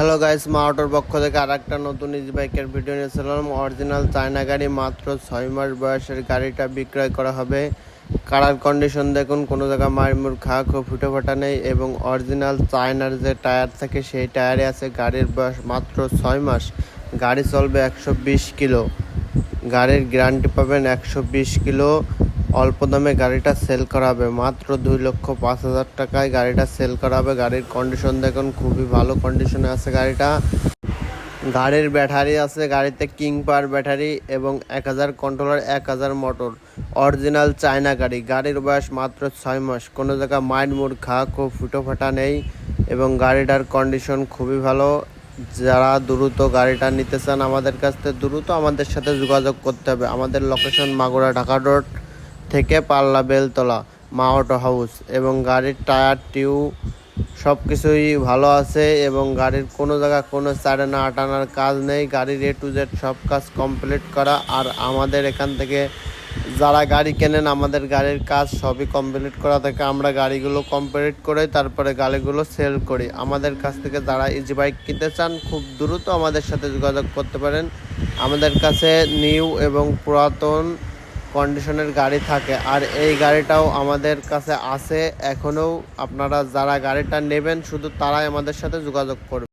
Hello guys মা অটোর পক্ষ থেকে আর একটা নতুন ইজি বাইকের ভিডিও নিয়েছিলাম অরিজিনাল চায়না গাড়ি মাত্র ছয় মাস বয়সের গাড়িটা বিক্রয় করা হবে। কালার কন্ডিশন দেখুন, কোনো জায়গায় মারমুর খা খো ফুটে ফাটা নেই এবং অরিজিনাল চায়নার যে টায়ার থাকে, সেই টায়ারে আছে গাড়ির বয়স মাত্র ছয় মাস। গাড়ি চলবে একশো বিশ কিলো। গাড়ির গ্যারান্টি পাবেন একশো বিশ কিলো। অল্প দামে গাড়িটা সেল করা হবে মাত্র দুই লক্ষ পাঁচ হাজার টাকায় গাড়িটা সেল করা হবে গাড়ির কন্ডিশন দেখুন, খুবই ভালো কন্ডিশনে আছে গাড়িটা। গাড়ির ব্যাটারি আছে, গাড়িতে কিং পাওয়ার ব্যাটারি এবং এক হাজার কন্ট্রোলার এক হাজার মোটর অরিজিনাল চায়না গাড়ি। গাড়ির বয়স মাত্র ছয় মাস। কোনো জায়গায় মাইন্ড মুড খা খুব ফুটো ফাটা নেই এবং গাড়িটার কন্ডিশন খুবই ভালো। যারা দ্রুত গাড়িটা নিতে চান আমাদের কাছ থেকে দ্রুত আমাদের সাথে যোগাযোগ করতে হবে। আমাদের লোকেশন মাগুরা ঢাকা রোড থেকে পাল্লা বেলতলা, মা অটো হাউস এবং গাড়ির টায়ার টিউ সব কিছুই ভালো আছে এবং গাড়ির কোনো জায়গা কোনো না আটানার কাজ নেই। গাড়ির এ টু জেড সব কাজ কমপ্লিট করা আর আমাদের এখান থেকে যারা গাড়ি কেনেন আমাদের গাড়ির কাজ সবই কমপ্লিট করা থাকে। আমরা গাড়িগুলো কমপ্লিট করে তারপরে গাড়িগুলো সেল করি। আমাদের কাছ থেকে যারা ইজি বাইক কিনতে চান খুব দ্রুত আমাদের সাথে যোগাযোগ করতে পারেন। আমাদের কাছে নিউ এবং পুরাতন কন্ডিশনের গাড়ি থাকে। আর এই গাড়িটাও আমাদের কাছে আছে। এখনও আপনারা যারা গাড়িটা নেবেন, শুধু তারাই আমাদের সাথে যোগাযোগ করবেন